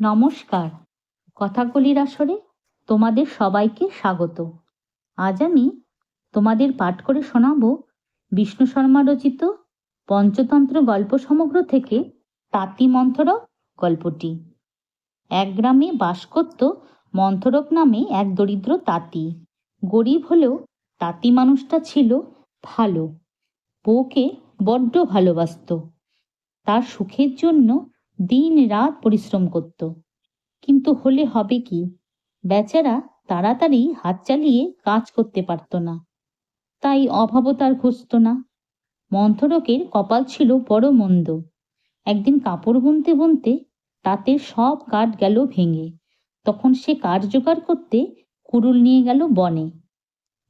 নমস্কার। কথাকলির আসরে তোমাদের সবাইকে স্বাগত। আজ আমি তোমাদের পাঠ করে শোনাব বিষ্ণু শর্মা রচিত পঞ্চতন্ত্র গল্প সমগ্র থেকে তাঁতি মন্থরক গল্পটি। এক গ্রামে বাস করত মন্থরক নামে এক দরিদ্র তাঁতি। গরিব হলেও তাঁতি মানুষটা ছিল ভালো। বউকে বড্ড ভালোবাসতো। তার সুখের জন্য দিন রাত পরিশ্রম করত। কিন্তু হলে হবে কি? বেচারা তাড়াতাড়ি হাত চালিয়ে কাজ করতে পারত না। তাই অভাবও তার ঘুষত না। মন্থরকের কপাল ছিল বড় মন্দ। একদিন কাপড় বুনতে বুনতে তাতে সব কাঠ গেল ভেঙে। তখন সে কাঠ জোগাড় করতে কুড়ুল নিয়ে গেল বনে।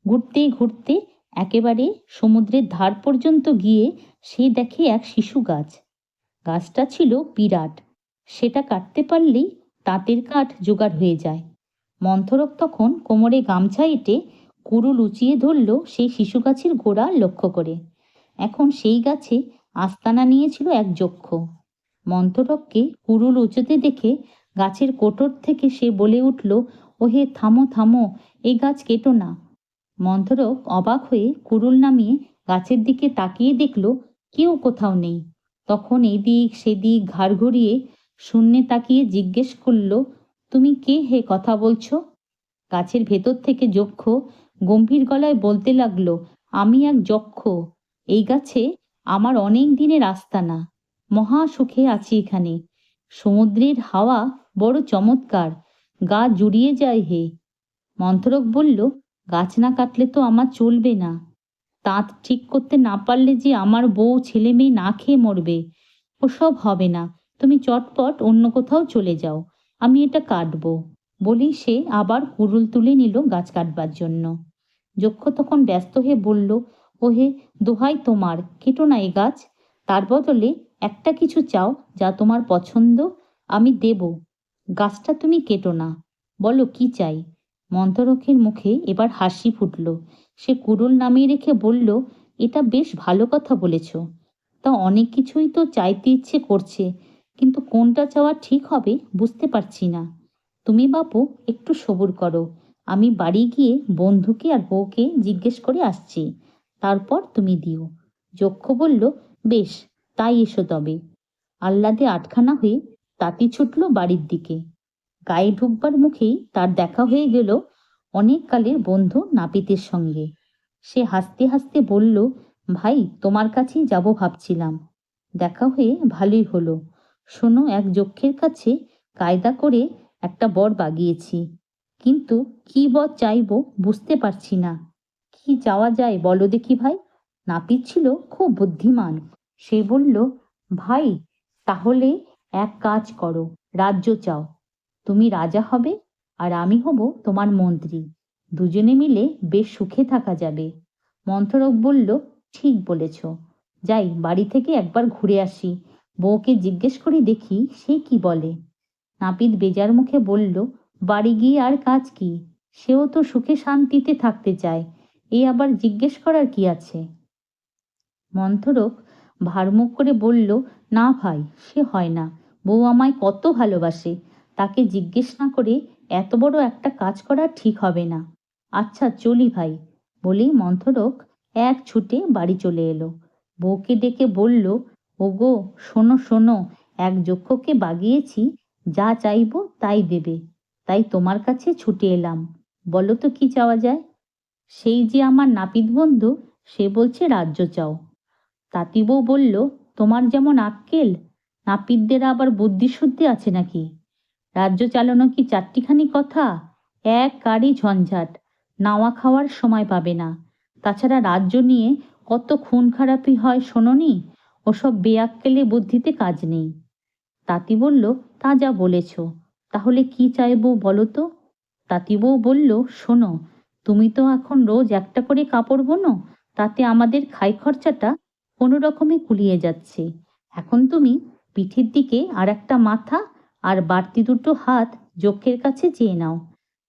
ঘুরতে ঘুরতে একেবারে সমুদ্রের ধার পর্যন্ত গিয়ে সে দেখে এক শিশু গাছ। গাছটা ছিল বিরাট। সেটা কাটতে পারলেই তাঁতের কাঠ জোগাড় হয়ে যায়। মন্থরক তখন কোমরে গামছা এঁটে কুড়ুল উঁচিয়ে ধরল সেই শিশু গাছের গোড়া লক্ষ্য করে। এখন সেই গাছে আস্তানা নিয়েছিল এক যক্ষ। মন্থরককে কুড়ুল উঁচুতে দেখে গাছের কোটর থেকে সে বলে উঠল, ওহে, থামো থামো, এই গাছ কেটো না। মন্থরক অবাক হয়ে কুড়ুল নামিয়ে গাছের দিকে তাকিয়ে দেখল, কেউ কোথাও নেই। তখন এদিক সেদিক ঘাড় ঘুরিয়ে শূন্যে তাকিয়ে জিজ্ঞেস করল, তুমি কে হে কথা বলছো? গাছের ভেতর থেকে যক্ষ গম্ভীর গলায় বলতে লাগল, আমি এক যক্ষ। এই গাছে আমার অনেক দিনের আস্তানা। মহা সুখে আছি এখানে। সমুদ্রের হাওয়া বড় চমৎকার। গা জুড়িয়ে যায় হে। মন্থরক বলল, গাছ না কাটলে তো আমার চলবে না। তাঁত ঠিক করতে না পারলে যে আমার বউ ছেলে মেয়ে না খেয়ে মরবে, ওসব হবে না। তুমি চটপট অন্য কোথাও চলে যাও। আমি এটা কাটব। বলেই সে আবার কুড়ুল তুলে নিল গাছ কাটবার জন্য। যক্ষ তখন ব্যস্ত হয়ে বলল, ওহে, দোহাই তোমার, কেটো না এ গাছ। তার বদলে একটা কিছু চাও যা তোমার পছন্দ, আমি দেব। গাছটা তুমি কেটো না। বলো, কি চাই? মন্থরকের মুখে এবার হাসি ফুটল। সে কুড়ুল নামিয়ে রেখে বলল, এটা বেশ ভালো কথা বলেছ। তা অনেক কিছুই তো চাইতে ইচ্ছে করছে, কিন্তু কোনটা চাওয়া ঠিক হবে বুঝতে পারছি না। তুমি বাপু, একটু সবুর করো। আমি বাড়ি গিয়ে বন্ধুকে আর বউকে জিজ্ঞেস করে আসছি। তারপর তুমি দিও। যক্ষ বলল, বেশ, তাই এসো তবে। আহ্লাদে আটখানা হয়ে তাঁতি ছুটল বাড়ির দিকে। গায়ে ঢুকবার মুখেই তার দেখা হয়ে গেল অনেক কালের বন্ধু নাপিতের সঙ্গে। সে হাসতে হাসতে বলল, ভাই, তোমার কাছেই যাব ভাবছিলাম। দেখা হয়ে ভালোই হলো। শোনো, এক যক্ষের কাছে কায়দা করে একটা বর বাগিয়েছি। কিন্তু কি বর চাইব বুঝতে পারছি না। কি চাওয়া যায় বলো দেখি ভাই? নাপিত ছিল খুব বুদ্ধিমান। সে বলল, ভাই, তাহলে এক কাজ করো, রাজ্য চাও। তুমি রাজা হবে আর আমি হব তোমার মন্ত্রী। দুজনে মিলে বেশ সুখে থাকা যাবে। মন্থরক বলল, ঠিক বলেছ। যাই, বাড়ি থেকে একবার ঘুরে আসি। বউকে জিজ্ঞেস করে দেখি সে কি বলে। নাপিত বেজার মুখে বলল, বাড়ি গিয়ে আর কাজ কি? সেও তো সুখে শান্তিতে থাকতে চায়। এ আবার জিজ্ঞেস করার কি আছে? মন্থরক ভারমুখ করে বলল, না ভাই, সে হয় না। বউ আমায় কত ভালোবাসে। তাকে জিজ্ঞেস না করে এত বড় একটা কাজ করা ঠিক হবে না। আচ্ছা চলি ভাই বলেই মন্থরক এক ছুটে বাড়ি চলে এলো। বউকে ডেকে বলল, ওগো, শোনো শোনো, এক যক্ষকে বাগিয়েছি, যা চাইব তাই দেবে, তাই তোমার কাছে ছুটে এলাম। বলো তো কি চাওয়া যায়? সেই যে আমার নাপিত বন্ধু, সে বলছে রাজ্য চাও। তাঁতি বউ বলল, তোমার যেমন আক্কেল, নাপিতদের আবার বুদ্ধিশুদ্ধি আছে নাকি? রাজ্য চালানো কি চারটিখানি কথা? এক কারি ঝঞ্ঝাট, নাওয়া খাওয়ার সময় পাবে না। তাছাড়া রাজ্য নিয়ে কত খুন খারাপি হয় শোনোনি? ওসব বেয়াক্কেলে বুদ্ধিতে কাজ নেই। তাঁতি বলল, তা যা বলেছ, তাহলে কি চাইব বলো তো? তাঁতি বউ বলল, শোনো, তুমি তো এখন রোজ একটা করে কাপড় বোনো, তাতে আমাদের খাই খরচাটা কোনো রকমে কুলিয়ে যাচ্ছে। এখন তুমি পিঠের দিকে আর একটা মাথা আর বাড়তি দুটো হাত যক্ষের কাছে চেয়ে নাও।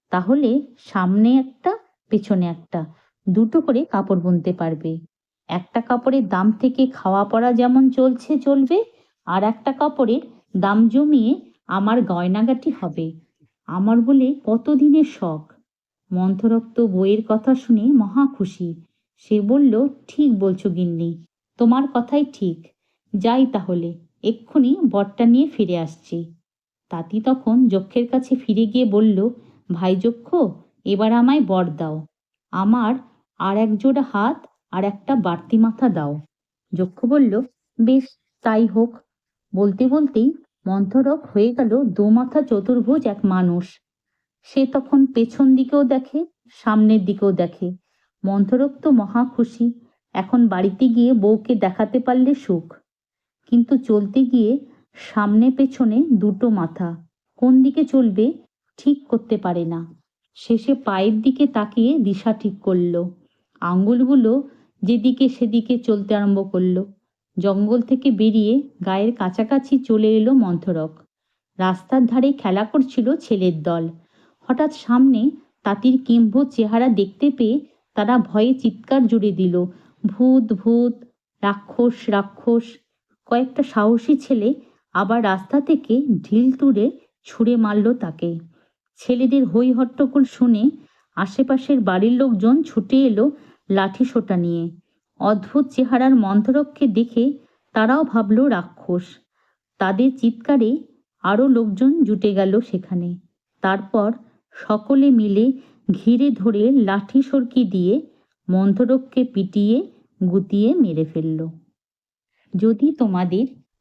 তাহলে সামনে একটা, পেছনে একটা, দুটো করে কাপড় বুনতে পারবে। একটা কাপড়ের দাম থেকে খাওয়া পড়া যেমন চলছে চলবে, আর একটা কাপড়ের দাম জমিয়ে আমার গয়নাগাটি হবে। আমার বলে কতদিনের শখ? মন্থরক্ত বইয়ের কথা শুনে মহা খুশি। সে বলল, ঠিক বলছো গিন্নি, তোমার কথাই ঠিক। যাই তাহলে, এক্ষুনি বরটা নিয়ে ফিরে আসছি। তাঁতি তখন যক্ষের কাছে ফিরে গিয়ে বলল, ভাই যক্ষ, এবার আমায় বর দাও। আমার আর এক জোড়া হাত আর একটা বাড়তি মাথা দাও। যক্ষ বলল, বেশ, তাই হোক। বলতে বলতেই মন্থরক হয়ে গেল দোমাথা চতুর্ভুজ এক মানুষ। সে তখন পেছন দিকেও দেখে, সামনের দিকেও দেখে। মন্থরক তো মহা খুশি, এখন বাড়িতে গিয়ে বউকে দেখাতে পারলে সুখ। কিন্তু চলতে গিয়ে সামনে পেছনে দুটো মাথা। কোন দিকে চলবে ঠিক করতে পারে না। শেষে পায়ের দিকে তাকিয়ে দিশা ঠিক করল। আঙ্গুলগুলো যেদিকে সেদিকে চলতে আরম্ভ করল। জঙ্গল থেকে বেরিয়ে গায়ের কাছাকাছি চলে এলো মন্থরক। রাস্তার ধারে খেলা করছিল ছেলের দল। হঠাৎ সামনে তাঁতির কিম্ভ চেহারা দেখতে পেয়ে তারা ভয়ে চিৎকার জুড়ে দিল, ভূত ভূত, রাক্ষস রাক্ষস। কয়েকটা সাহসী ছেলে আবার রাস্তা থেকে ঢিল তুড়ে ছুঁড়ে মারল তাকে। ছেলেদের হই হট্টগোল শুনে আশেপাশের বাড়ির লোকজন ছুটে এলো লাঠি সোটা নিয়ে। অদ্ভুত চেহারার মন্থরককে দেখে তারাও ভাবল রাক্ষস। তাদের চিৎকারে আরও লোকজন জুটে গেল সেখানে। তারপর সকলে মিলে ঘিরে ধরে লাঠি সরকি দিয়ে মন্থরককে পিটিয়ে গুতিয়ে মেরে ফেলল। যদি তোমাদের